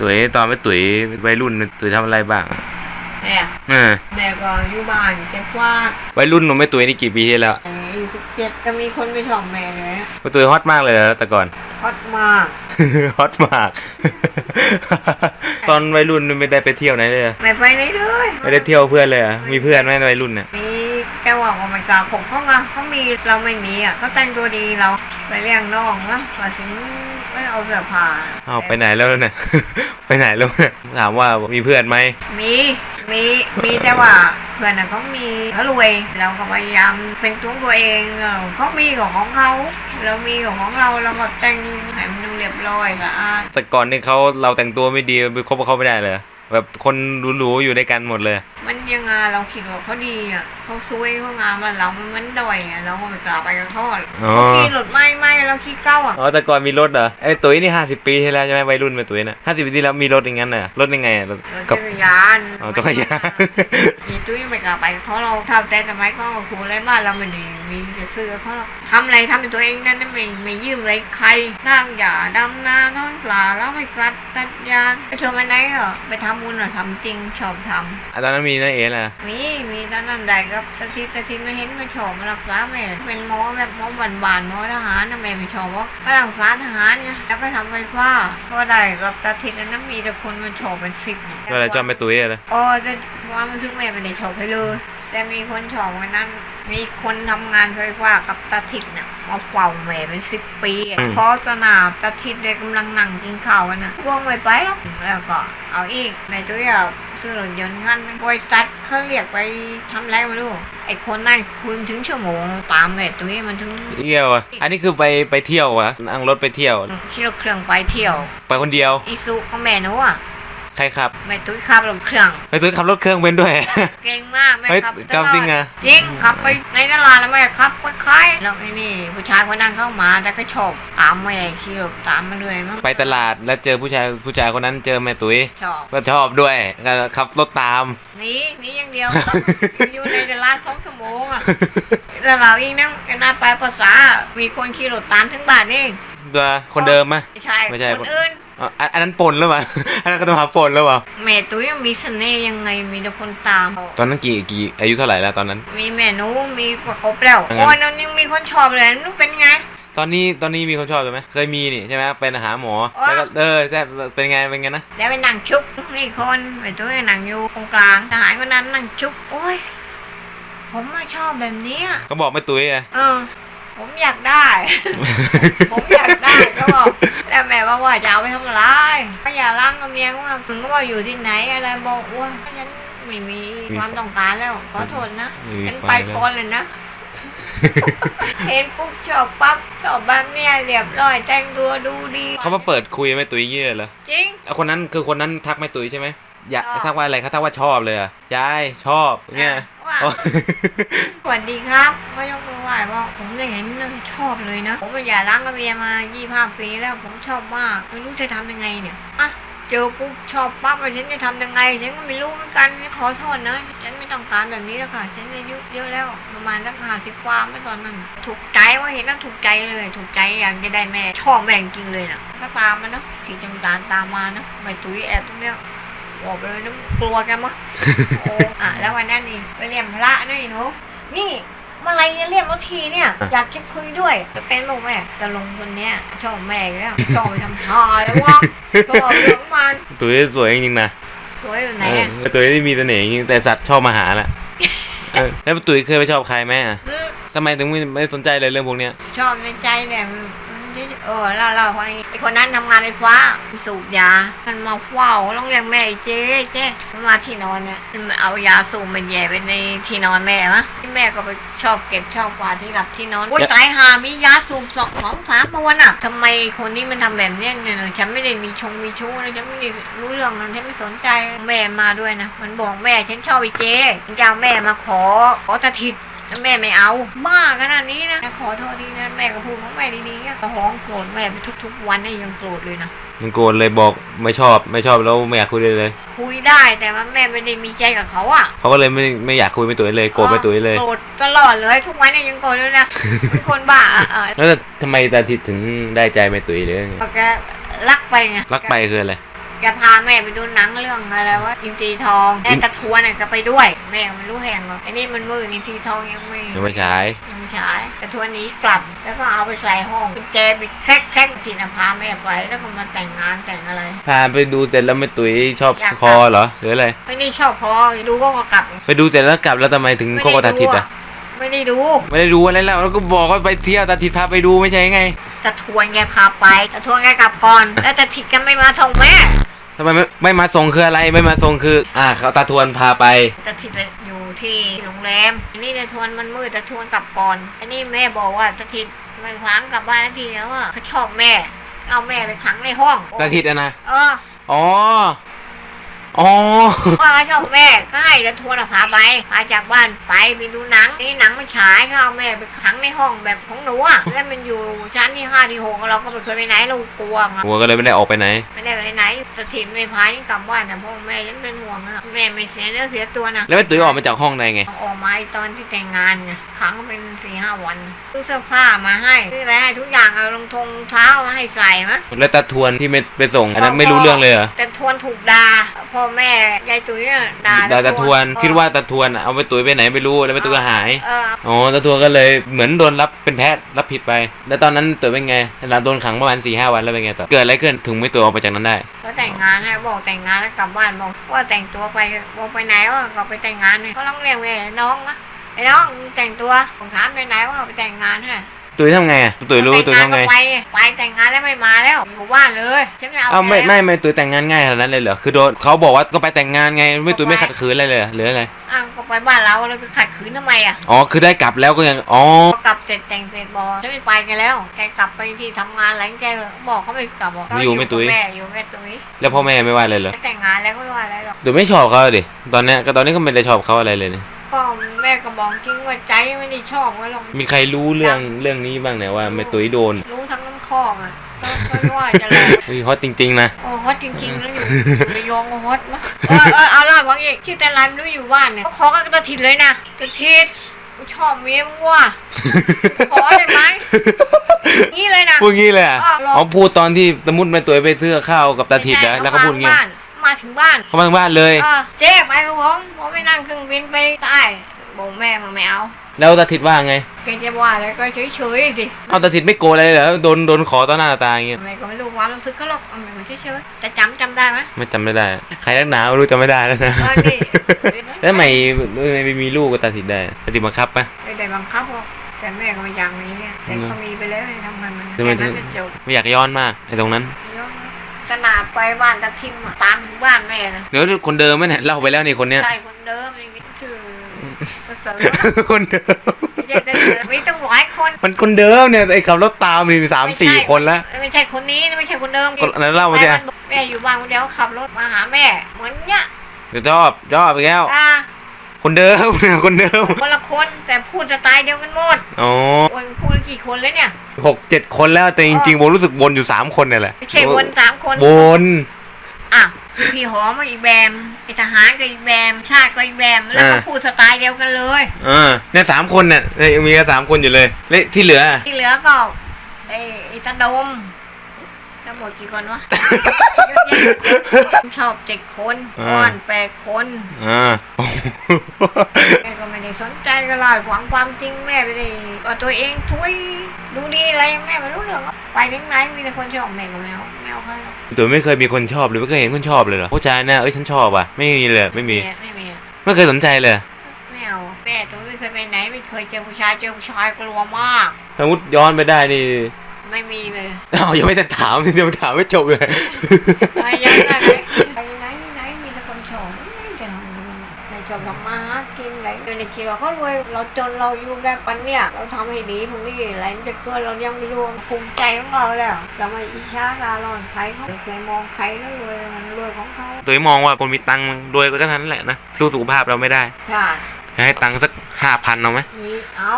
ตุ๋ยตอนไปตุ๋ยวัยรุ่นตุ๋ยทำอะไรบ้างอะแม่เออแม่ก็อยู่บ้านเก็บกวาดวัยรุ่นหนูไม่ตุ๋ยนี่กี่ปีที่แล้วอายุสิบเจ็ดก็มีคนไปถ่องแม่เลยไปตุ๋ยฮอตมากเลยเหรอแต่ก่อนฮอตมากฮอตมาก ตอนวัยรุ่นไม่ได้ไปเที่ยวไหนเลยเหรอไม่ไปไหนเลยไม่ได้เที่ยวเพื่อนเลยเหรอมีเพื่อนไหมวัยรุ่นเนี่ยมีแกว่าว่ามันจะผมเขามาเขามีเราไม่มีอะเขาแต่งตัวดีเราไปเลี้ยงน้องนะมาถึง ไม่เอาเสื้อผ้าอ้าวไปไหนแล้วเนี่ย ไปไหนแล้วเนี่ยถามว่ามีเพื่อนไหม มี มี มีแต่ว่าเพื่อนน่ะเขามีเขารวย เราก็พยายามเป็นตัวตัวเองเออเขามีของของเขา เรามีของของเราเราก็แต่งให้มันดูเรียบร้อยสะอาดแต่ก่อนนี่เขาเราแต่งตัวไม่ดีไปคบกับเขาไม่ได้เลย แบบคนหรูๆอยู่ด้วยกันหมดเลย มันยังไงเราคิดว่าเขาดีอะเขาซวยเขางามมันเรามันมันด้อยอะเราก็ไม่กล้าไปกับเขาอะอ๋อ เขาขี่รถไม่ไม่เราขี่เก้าอะ อ๋อแต่ก่อนมีรถเหรอไอ้ตุ๋ยนี่ห้าสิบปีที่แล้วใช่ไหมวัยรุ่นเป็นตุ๋ยน่ะห้าสิบปีที่แล้วมีรถอย่างนั้นเหรอรถยังไงอะรถรถกับจักรยานอ๋อจักรยาน มีตุ้ยไม่กล้าไปกับเขาเราทำแต่สมัยก่อนครูไรบ้านเราไม่ได้มีจะซื้อกับเขาเราทำอะไรทำเป็นตัวเองนั่นไม่ไม่ยืมอะไรใครนั่งอย่าดำนาท้องปลาแล้วไม่ฟัดตัดยางไปชมอันไหนเหรอไปทำบุญเหรอทำจริงชอบทำอะตอนนั้นมีน้าเอ๋เหรอมีมีตอนนั้นใดก็ตะทิตตะทิตไม่เห็นไม่ชอบมารักษาแม่เป็นหมอแบบหมอบานบานๆหมอทหารนะแม่ไม่ชอบว่าก็รักษาทหารไงแล้วก็ทำไฟฟ้าเพราะใดกับตะทิตนั้นมีแต่คนมาชอบเป็นสิบเนี่ยก็เลยจอมไปตุ๋ยเลยโอ้แต่ว่ามันซึ่งแม่ไม่ได้ชอบให้เลย แต่มีคนชอบวันนั้น มีคนทำงานไฟฟ้ากับตาทิตเนี่ยมาเฝ้าแม่เป็นสิบปีอะเพราะตอนน่ะตาทิตเลยกำลังนั่งกินข้าวกันนะพวกไม่ไปหรอกแล้วก็ เอาอีกในตัวอย่างซื้อรถยนต์คันบริษัทเขาเรียกไปทำอะไรไม่รู้ไอ้คนนั่นคุณถึงชั่วโมงตามแม่ตัวนี้มันถึงเที่ยวอะอันนี้คือไปไปเที่ยวอะนั่งรถไปเที่ยวขี่รถเครื่องไปเที่ยว ไปคนเดียว อีซุก็แม่หนูอะ ใครขับแม่ตุ้ยขับรถเครื่องไปตุ๋ยขับรถเครื่องเป็นด้วย เก่งมากแม่เฮ้ยขับจำจริงอะจริงขับไปในตลาดแล้วแม่ขับไปคล้ายแล้วไอ้นี่ ผู้ชายคนนั้นเข้ามาแต่ก็ชอบตามแม่ขี่รถตามมาเลยมั้งไปตลาดแล้วเจอผู้ชายผู้ชายคนนั้นเจอแม่ตุ๋ยชอบก็ชอบด้วยก็ขับรถตามหนีหนีอย่างเดียวอยู่ในตลาดสองชั่วโมงอะแล้วเราเองนะกันน่าไปภาษามีคนขี่รถตามถึงบ้านเองตัวคนเดิมไหมไม่ใช่ไม่ใช่คนอื่น อ๋ออันอันนั้นปนหรือเปล่าอันนั้นก็ต้องหาปนหรือเปล่าแม่ตุ้ยมีเสน่ห์ยังไงมีแต่คนตามตอนนั้นกี่กี่อายุเท่าไหร่แล้วตอนนั้น มีแม่หนูมีประกบแล้วงั้นโอ้ยนั่นยังมีคนชอบเลยหนูเป็นไงตอนนี้ตอนนี้มีคนชอบใช่ไหมเคยมีนี่ใช่ไหมเป็นหาหมออ๋อแล้วก็เออใช่เป็นไงเป็นไงนะเดี๋ยวไปนั่งชุบนี่คนไปตัวนั่งอยู่ตรงกลางทหารคนนั้นนั่งชุบโอ้ยผมไม่ชอบแบบเนี้ยก็บอกไม่ตุ้ยอะเออ ผมอยากได้ ผมอยากได้ก็บอก แล้วแม่บอกว่าจะเอาไปทำอะไรก็อย่าล้างกับเมียว่าถึงก็ว่าอยู่ที่ไหนอะไรบอกว่าฉันไม่มีความต้องการแล้วขอโทษนะไม่มีฉันไฟไปแล้ว ก่อนเลยนะ เห็นปุ๊บชอบปั๊บชอบแบบเนี้ยเรียบร้อยแต่งตัวดูดีเขามาเปิดคุยไม่ตุ้ยอย่างเงี้ยเหรอจริง แล้วคนนั้นคือคนนั้นทักไม่ตุ้ยใช่ไหมอยากชอบทักว่าอะไรเขาทักว่าชอบเลยอะยายชอบเงี้ย ว่าอ๋อ สวัสดีครับ ก็ยกมือไหว้บอกผมเลยเห็นเลยชอบเลยนะ ผมเป็นอย่าล้างกับเมียมา25ปีแล้วผมชอบมากไม่รู้จะทำยังไงเนี่ยอะเจอปุ๊บชอบปั๊บว่าฉันจะทำยังไงฉันก็ไม่รู้เหมือนกันขอโทษนะฉันไม่ต้องการแบบนี้แล้วค่ะฉันอายุเยอะแล้วประมาณสักห้าสิบกว่าเมื่อตอนนั้นน่ะถูกใจว่าเห็นแล้วถูกใจเลย ถูกใจอยากจะได้แม่ชอบแม่จริงๆเลยนะก็ตามมาเนาะขี่จังตานตามมานะไม่ตุ้ยแอบตรงเนี้ย บอกไปเลยนะกลัวกันมั้งโอ้อะแล้ววันนั้นนี่ไปเรียนพระนี่หนูนี่เมื่อไหรจะเรียกรถทีเนี่ย อยากจะคุยด้วยจะเป็นบอกแม่ตะลงคนเนี้ยชอบแม่อยู่แล้วชอบไปทำพาแล้ววะชอบเรื่องมันตุ้ยสวยจริงๆนะสวยอยู่ไหนเอเนี่ยอตุ้ยนี่มีเสน่ห์จริงแต่สัตว์ชอบมาหาแหละเออแล้วตุ้ยเคยไปชอบใครไหมอะอืมทำไมถึงไม่ไม่สนใจเลยเรื่องพวกเนี้ยชอบในใจเนี่ย มันเออเราเราไอ้ไอ้คนนั้นทำงานไฟฟ้าสูบยา มันมาเฝ้าต้องเรียกแม่ไอ้เจ๊เจ๊มันมาที่นอนเนี่ยมันเอายาสูบมันแย่ไปในที่นอนแม่มะที่แม่ก็ไปชอบเก็บชอบกวาดที่หลับที่นอนโอ้ยตายหามียาสูบสองสองสามมาวันอะทำไมคนนี้มันทำแบบเนี้ยเนี่ยฉันไม่ได้มีชงมีชู้นะฉันไม่ได้รู้เรื่องนั้นฉันไม่สนใจแม่มาด้วยนะมันบอกแม่ฉันชอบไอ้เจ๊มันจะเอาแม่มาขอขอตะทิด แล้วแม่ไม่เอาบ้าขนาดนี้นะขอโทษทีนะแม่ก็พูดของแม่ดีๆอะก็ห้องโกรธแม่ไปทุก ๆ วันเนี่ยยังโกรธเลยนะมันโกรธเลยบอกไม่ชอบไม่ชอบแล้วไม่อยากคุยเลยเลย คุยได้แต่ว่าแม่ไม่ได้มีใจกับเขาอะเขาก็เลยไม่ไม่อยากคุยไม่ตุ้ยเลยโกรธไม่ตุ้ยเลยโกรธตลอดเลยทุกวันเนี่ยยังโกรธเลยนะเป็นคนบ้าอะเออแล้วทำไมตาทิตถึงได้ใจไม่ตุ้ยเลยไงแกรักไปไงรักไปคืออะไร ชแกพาแม่ไปดูหนังเรื่องอะไรวะอินทรีทองแม่ตะทวนน่ะก็ไปด้วย แม่ก็ไม่รู้แห่งหรอกไอ้นี่มันมืดอินทรีทองยังไม่ยังไม่ใช้ยังไม่ใช้ตะทวนหนี้กลับ แล้วก็เอาไปใส่ห้องกุญแจไปแคกแคกทีนะพาแม่ไปแล้วก็มาแต่งงานแต่งอะไร พาไปดูเสร็จแล้วไม่ตุ๋ยชอบอยากคอเหรอหรืออะไรไม่ได้ชอบพอดูก็กลับ ไปดูเสร็จแล้วกลับแล้วทำไมถึงไม่โคกตาทิตย์อะไม่ได้ดู ไม่ได้ดูอะไรแล้วแล้วก็บอกว่าไปเที่ยวตาทิตย์พาไปดูไม่ใช่ไง ตะทวนแกพาไปตะทวนแกกลับก่อน แล้วตะทิดก็ไม่มาส่งแม่ทำไมไม่ไม่มาส่งคืออะไรไม่มาส่งคือ อ่าเขาตาทวนพาไปตะทิดอยู่ที่โรงแรมอันนี้ตะทวนมันมืดตะทวนกลับก่อน อันนี้แม่บอกว่าตะทิดมันพังกลับบ้านทันทีแล้วว่าเขาชอบแม่ เอาแม่ไปขังในห้องตาทิตย์อะนะเอออ๋อ อ๋อว่าเขาชอบแม่ก็ให้ตะทวนอะพาไปพาจากบ้านไปไปดูหนังนี่หนังมันฉายเขาเอาแม่ไปขังในห้องแบบของหนูอะแล้วมันอยู่ชั้นที่ห้าที่หกเราก็ไม่เคยไปไหนเรากลัวไง หัวก็เลยไม่ได้ออกไปไหน ไม่ได้ไปไหนสถิตไม่พายังกลับบ้านนะเพราะแม่ยังเป็นห่วงนะแม่ไม่เสียเนื้อเสียตัวนะแล้วแม่ตุ๋ยออกมาจากห้องได้ไงออกมาไอ้ตอนที่แต่งงานไงครั้งเป็นสี่ห้าวันซื้อเสื้อผ้ามาให้ซื้ออะไรให้ทุกอย่างเอารองทงเท้ามาให้ใส่มะแล้วตาทวนที่ไม่ไปส่ง อันนั้นไม่รู้เรื่องเลยเหรอแต่ทวนถูกด่าพ่อแม่ยายตุ้ยน่ะด่าดาตาทวนคิดว่าตาทวนอะเอาไปตุ๋ยไปไหนไม่รู้แล้วไปตุ๋ยก็หายเอออ๋อตาทวนก็เลยเหมือนโดนรับเป็นแพทย์รับผิดไป แล้วตอนนั้นตุ๋ยเป็นไงหลังโดนขังประมาณสี่ห้าวันแล้วเป็นไงต่อเกิดอะไรขึ้นถึงไม่ตุ๋ยออกไปจากนั้นได้ก็แต่งงานให้บอกแต่งงานแล้วกลับบ้านบอกว่าแต่งตัวไปบอกไปไหนว่าก็ไปแต่งงานเนี่ยก็ต้องเรียกแม่น้องนะไอ้น้องมึงแต่งตัวผมถามไปไหนว่าไปแต่งงานให้ ตุ๋ยทำไงอะตุ๋ยรู้ตุ๋ยทำไงแต่งานก็ไปไปแต่งงานแล้วไม่มาแล้วอยู่บ้านเลยฉันไม่เอาเอ้าไม่แล้วไม่ไม่ตุ๋ยแต่งงานง่ายขนาดนั้นเลยเหรอคือโดนเขาบอกว่าก็ไปแต่งงานไงไม่ตุ๋ยไม่ขัดขืนอะไรเลยเหรอหรืออะไรอ้าวก็ไปบ้านเราแล้วไปขัดขืนทำไมอะอ๋อคือได้กลับแล้วก็ยังอ๋อพอกลับเสร็จแต่งเสร็จบอกฉันไม่ไปกันแล้วแกกลับไปที่ทำงานอะไรแกบอกเขาไม่กลับบอกอยู่ไม่ตุ๋ยกับแม่อยู่แม่ตุ้ยแล้วพ่อแม่ไม่ว่าเลยเหรอแต่งงานแล้วก็ไม่ว่าอะไรหรอกตุ๋ยไม่ชอบเขาดิตอนเนี้ยก็ตอนนี้ก็ไม่ได้ชอบเขาอะไรเลยเนี่ย ก็แม่ก็บอกจริงว่าใจไม่ได้ชอบไว้หรอกมีใครรู้เรื่องเรื่องนี้บ้างเนี่ยว่าไม่ตุ๋ยโดน รู้ทั้งน้ำคอกอะก็ก็ว่าจะเลยอุ้ยฮอตจริงๆนะโอ้ฮอตจริงๆแล้วอยู่อยู่ระยองก็ฮอตมะเออเออเอาล่ะบอกอีกที่แต่ไรไม่รู้อยู่บ้านเนี่ยก็ขอกับตะทิดเลยนะตะทิดกูชอบเมียมึงว่ะขอได้ไหมงี้เลยนะพูดงี้เลยอะอะลองอ๋อพูดตอนที่สมมติแม่ตุ๋ยไปซื้อข้าวกับตาทิดแล้วแล้วเขาพูดงี้บ้าน มาถึงบ้านเขามาที่บ้านเลย เออเจ๊ไปกับผมผมไม่นั่งเครื่องบินไปใต้บอกแม่มึงไม่เอาแล้วตาทิดว่าไงแกจะว่าอะไรก็เฉยๆสิเอาตาทิดไม่โกรธอะไรเหรอโดนโดนขอต่อหน้าต่อตาอย่างเงี้ยแม่ก็ไม่รู้ความรู้สึกเขาหรอกเอาแม่มันเฉยๆแต่จำจำได้ไหมไม่จำไม่ได้ ใครนักหนาไม่รู้จำไม่ได้แล้วนะเออนี่แล้วทำไมไม่ไม่มีลูกกับตาทิดได้ตาทิดบังคับปะ ไม่ได้บังคับหรอกแต่แม่ก็ไม่อยากมีเนี่ยแต่เขามีไปแล้วไม่ทำกันมันทำไมแค่นั้นจะจบไม่อยากย้อนมากไอ้ตรงนั้นยก ขนาดไปบ้านตะทิมอะตามถึงบ้านแม่นะเดี๋ยวคนเดิมไหมเนี่ยเล่าไปแล้วนี่คนเนี้ย ใช่คนเดิมไม่มีชื่อประเสริฐคนเดิมไม่ใช่แต่เดิมมีตั้งหลายคนมันคนเดิมเนี่ยไอ้ขับรถตามมีสามสี่คนแล้วไม่ใช่คนนี้ไม่ใช่คนเดิมคนอันนั้นเล่ามาแม่ใช่ไหมแม่อยู่บ้านคนเดียวขับรถมาหาแม่ เหมือนเนี้ยเดี๋ยวชอบชอบไปแล้วอ่า คนเดิม คนเดิมคนละคนแต่พูดสไตล์เดียวกันหมดอ๋อโอ้ยพูดกี่คนแล้วเนี่ยหกเจ็ดคนแล้วแต่จริงๆผมรู้สึกวนอยู่สามคนเนี่ยแหละไม่ใช่วนสามคนวนอะพี่หอมมาอีกแบมไอทหารก็อีกแบมชาติก็อีกแบมแล้วก็พูดสไตล์เดียวกันเลยอ่าเนี่ยสามคนเนี่ยเนี่ยยังมีแค่สามคนอยู่เลยแล้วที่เหลือ ที่เหลือก็ไอไอตาดมทั้ง หมดกี่คนวะเยอะแยะชอบเจ็ดคนอ่าอ้อนแปดคนอ่าแม่ก็ไม่ได้สนใจก็เลยหวังความจริงแม่ไม่ได้ว่าตัวเองทุยดูดีอะไรแม่ไม่รู้เรื่องหรอกไปถึงไหนมีแต่คนชอบแม่กับแมวแมวใครหรอกตัวไม่เคยมีคนชอบเลยไม่เคยเห็นคนชอบเลยเหรอผู้ชายเนี่ยเอ้ยฉันชอบอะไม่มีเลยไม่มีไม่มีไม่เคยสนใจเลยแมวแม่ตัวไม่เคยไปไหนไม่เคยเจอผู้ชายเจอผู้ชายกลัวมากสมมติย้อนไปได้นี่ ไม่มีเลยอ้าวยังไม่ได้ถามยังถามไม่จบเลยไปยังไงไปไหนไหนมีแต่คนชอบไม่จะทำยังไงไม่ชอบทำมาหากินอะไรไม่ได้คิดว่าเขารวยเราจนเราอยู่แบบปันเนี่ยเราทำให้ดีพวกนี้อะไรมันจะเกินเรายังไม่รู้ภูมิใจของเราแล้วจะไม่อิจฉาตาร้อนใครเขาไม่เคยมองใครก็รวยมันรวยของเขาตัวมองว่าคนมีตังค์รวยก็เท่านั้นแหละนะสู้สุขภาพเราไม่ได้ใช่ให้ตังค์สักห้าพันเอาไหมมีเอา